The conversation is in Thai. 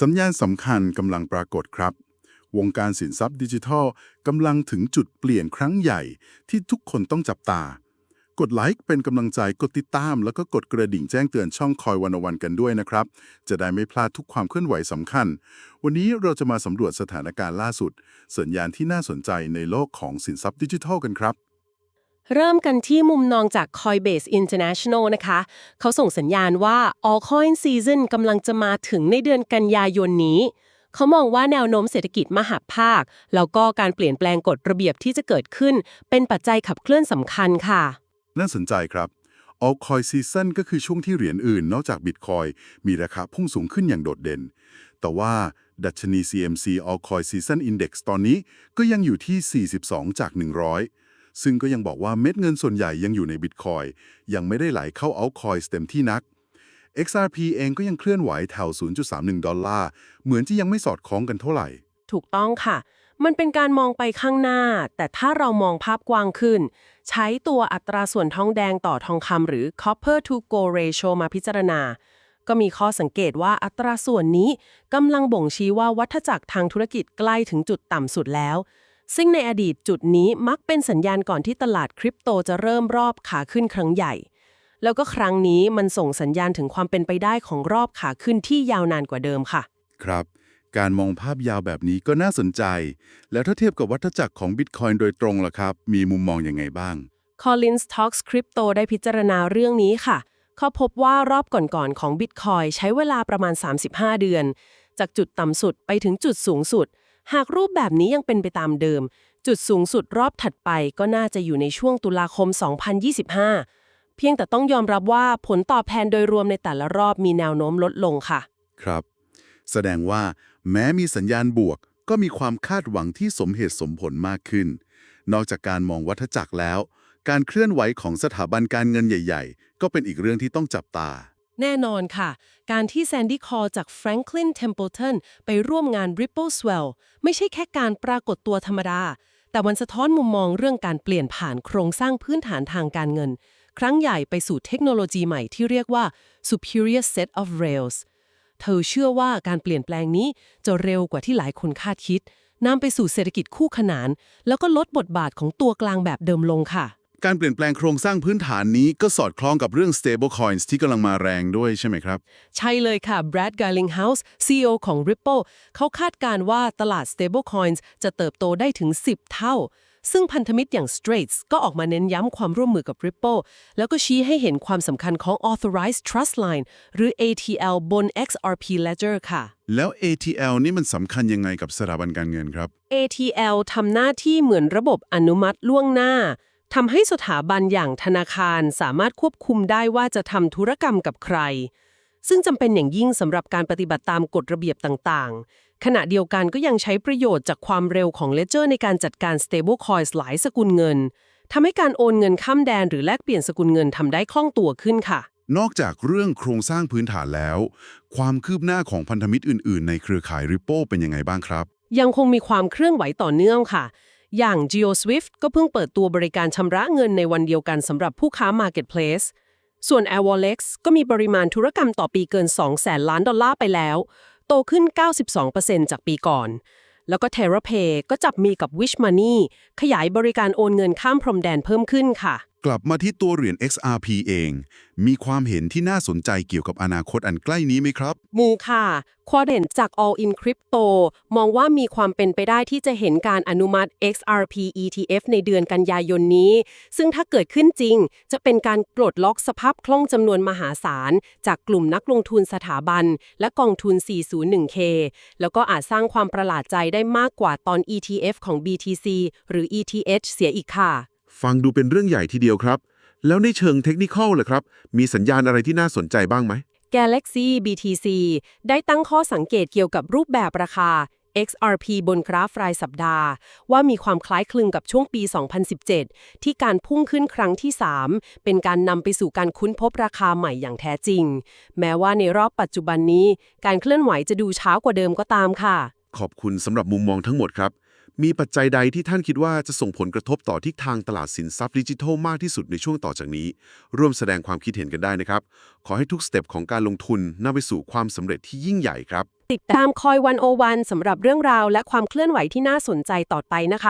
สัญญาณสำคัญกำลังปรากฏครับ วงการสินทรัพย์ดิจิทัลกำลังถึงจุดเปลี่ยนครั้งใหญ่ที่ทุกคนต้องจับตา กดไลค์เป็นกำลังใจกดติดตาม แล้วก็กดกระดิ่งแจ้งเตือนช่องคอยวันวันกันด้วยนะครับ จะได้ไม่พลาดทุกความเคลื่อนไหวสำคัญ วันนี้เราจะมาสำรวจสถานการณ์ล่าสุด สัญญาณที่น่าสนใจในโลกของสินทรัพย์ดิจิทัลกันครับ เริ่มกันที่มุมมองจาก Coinbase International นะคะ เขาส่งสัญญาณว่า Altcoin Season กำลังจะมาถึงในเดือนกันยายนนี้ เขามองว่าแนวโน้มเศรษฐกิจมหาภาค แล้วก็การเปลี่ยนแปลงกฎระเบียบที่จะเกิดขึ้น เป็นปัจจัยขับเคลื่อนสำคัญค่ะ น่าสนใจครับ altcoin season ก็คือช่วงที่เหรียญอื่นนอกจาก Bitcoin มีราคาพุ่งสูงขึ้นอย่างโดดเด่น แต่ว่าดัชนี CMC altcoin season index ตอนนี้ก็ยังอยู่ที่ 42 จาก 100 ซึ่งก็ยังบอกว่าเม็ดเงินส่วนใหญ่ยังอยู่ใน Bitcoin ยังไม่ได้ไหลเข้า altcoin เต็มที่นัก XRP เองก็ยังเคลื่อนไหวแถว 0.31 ดอลลาร์ เหมือนที่ยังไม่สอดคล้องกันเท่าไหร่ ถูกต้องค่ะ มันเป็นการมองไปข้างหน้า แต่ถ้าเรามองภาพกว้างขึ้น ใช้ตัวอัตราส่วนทองแดงต่อทองคำหรือ copper to gold ratio มาพิจารณา ก็มีข้อสังเกตว่าอัตราส่วนนี้กำลังบ่งชี้ว่าวัฏจักรทางธุรกิจใกล้ถึงจุดต่ำสุดแล้ว ซึ่งในอดีตจุดนี้มักเป็นสัญญาณก่อนที่ตลาดคริปโตจะเริ่มรอบขาขึ้นครั้งใหญ่ แล้วก็ครั้งนี้มันส่งสัญญาณถึงความเป็นไปได้ของรอบขาขึ้นที่ยาวนานกว่าเดิมค่ะ ครับ การมองภาพยาวแบบนี้ก็น่าสนใจ แล้วถ้าเทียบกับวัฏจักรของ Bitcoin โดยตรงล่ะครับ มีมุมมองยังไงบ้าง Collins Talks Crypto ได้พิจารณาเรื่องนี้ค่ะ เขาพบว่ารอบก่อนๆของ Bitcoin ใช้เวลาประมาณ 35 เดือน จากจุดต่ำสุดไปถึงจุดสูงสุด หากรูปแบบนี้ยังเป็นไปตามเดิม จุดสูงสุดรอบถัดไปก็น่าจะอยู่ในช่วงตุลาคม 2025 เพียงแต่ต้องยอมรับว่าผลตอบแทนโดยรวมในแต่ละรอบมีแนวโน้มลดลงค่ะ ครับ แสดงว่าแม้มีสัญญาณบวก ก็มีความคาดหวังที่สมเหตุสมผลมากขึ้น นอกจากการมองวัฏจักรแล้ว การเคลื่อนไหวของสถาบันการเงินใหญ่ ๆ ก็เป็นอีกเรื่องที่ต้องจับตา แน่นอนค่ะ การที่แซนดี้คอจาก Franklin Templeton ไปร่วมงาน Ripple Swell ไม่ใช่แค่การปรากฏตัวธรรมดา แต่มันสะท้อนมุมมองเรื่องการเปลี่ยนผ่านโครงสร้างพื้นฐานทางการเงิน ครั้งใหญ่ไปสู่เทคโนโลยีใหม่ที่เรียกว่า superior set of rails เธอเชื่อว่าการเปลี่ยนแปลงนี้จะเร็วกว่าที่หลายคนคาดคิดนำไปสู่เศรษฐกิจคู่ขนาน แล้วก็ลดบทบาทของตัวกลางแบบเดิมลงค่ะ การเปลี่ยนแปลงโครงสร้างพื้นฐานนี้ก็สอดคล้องกับเรื่อง stable coins ที่กำลังมาแรงด้วยใช่ไหมครับ ใช่เลยค่ะ Brad Garlinghouse CEO ของ Ripple เขาคาดการณ์ว่าตลาด stablecoins จะเติบโตได้ถึง 10 เท่า ซึ่งพันธมิตรอย่าง Straits ก็ออกมาเน้นย้ำความร่วมมือกับ Ripple แล้วก็ชี้ให้เห็นความสำคัญของ Authorized Trust Line หรือ ATL บน XRP Ledger ค่ะ แล้ว ATL นี่มันสำคัญยังไงกับสถาบันการเงินครับ ATL ทำหน้าที่เหมือนระบบอนุมัติล่วงหน้า ทำให้สถาบันอย่างธนาคารสามารถควบคุมได้ว่าจะทำธุรกรรมกับใคร ซึ่งจำเป็นอย่างยิ่งสำหรับการปฏิบัติตามกฎระเบียบต่างๆ ขณะเดียวกันก็ยังใช้ประโยชน์จากความเร็วของ Ledger ในการจัดการ stablecoins หลายสกุลเงินทำให้การโอนเงินข้ามแดนหรือแลกเปลี่ยนสกุลเงินทำได้คล่องตัวขึ้นค่ะ นอกจากเรื่องโครงสร้างพื้นฐานแล้ว ความคืบหน้าของพันธมิตรอื่น ๆ ในเครือข่าย Ripple เป็นยังไงบ้างครับ ยังคงมีความเคลื่อนไหวต่อเนื่องค่ะ อย่าง GeoSwift ก็เพิ่งเปิดตัวบริการชำระเงินในวันเดียวกันสำหรับผู้ค้า Marketplace ส่วน Airwallex ก็มีปริมาณธุรกรรมต่อปีเกิน2แสนล้านดอลลาร์ไปแล้ว โตขึ้น 92%จากปีก่อน แล้วก็ TerraPay ก็จับมีกับ Wish Money ขยายบริการโอนเงินข้ามพรมแดนเพิ่มขึ้นค่ะ กลับมาที่ตัวเหรียญ XRP เอง มีความเห็นที่น่าสนใจเกี่ยวกับอนาคตอันใกล้นี้ไหมครับมูค่ะควอเดนจาก All in Crypto มองว่ามีความเป็นไปได้ที่จะเห็นการอนุมัติ XRP ETF ในเดือนกันยายนนี้ ซึ่งถ้าเกิดขึ้นจริง จะเป็นการปลดล็อกสภาพคล่องจำนวนมหาศาล จากกลุ่มนักลงทุนสถาบัน และกองทุน 401k แล้วก็อาจสร้างความประหลาดใจได้มากกว่าตอน ETF ของ BTC หรือ ETH เสียอีกค่ะ ฟังดูเป็นเรื่องใหญ่ทีเดียวครับ แล้วในเชิงเทคนิคอลล่ะครับ มีสัญญาณอะไรที่น่าสนใจบ้างไหม Galaxy BTC ได้ตั้งข้อสังเกตเกี่ยวกับรูปแบบราคา XRP บนกราฟรายสัปดาห์ ว่ามีความคล้ายคลึงกับช่วงปี 2017 ที่การพุ่งขึ้นครั้งที่ 3 เป็นการนำไปสู่การค้นพบราคาใหม่อย่างแท้จริง แม้ว่าในรอบปัจจุบันนี้ การเคลื่อนไหวจะดูช้ากว่าเดิมก็ตามค่ะ ขอบคุณสำหรับมุมมองทั้งหมดครับ มีปัจจัยใดที่ท่านคิดว่าจะส่งผลกระทบต่อทิศทางตลาดสินทรัพย์ดิจิทัลมากที่สุดในช่วงต่อจากนี้ ร่วมแสดงความคิดเห็นกันได้นะครับ ขอให้ทุกสเต็ปของการลงทุนนำไปสู่ความสำเร็จที่ยิ่งใหญ่ครับ ติดตามคอยวันโอวันสำหรับเรื่องราวและความเคลื่อนไหวที่น่าสนใจต่อไปนะคะ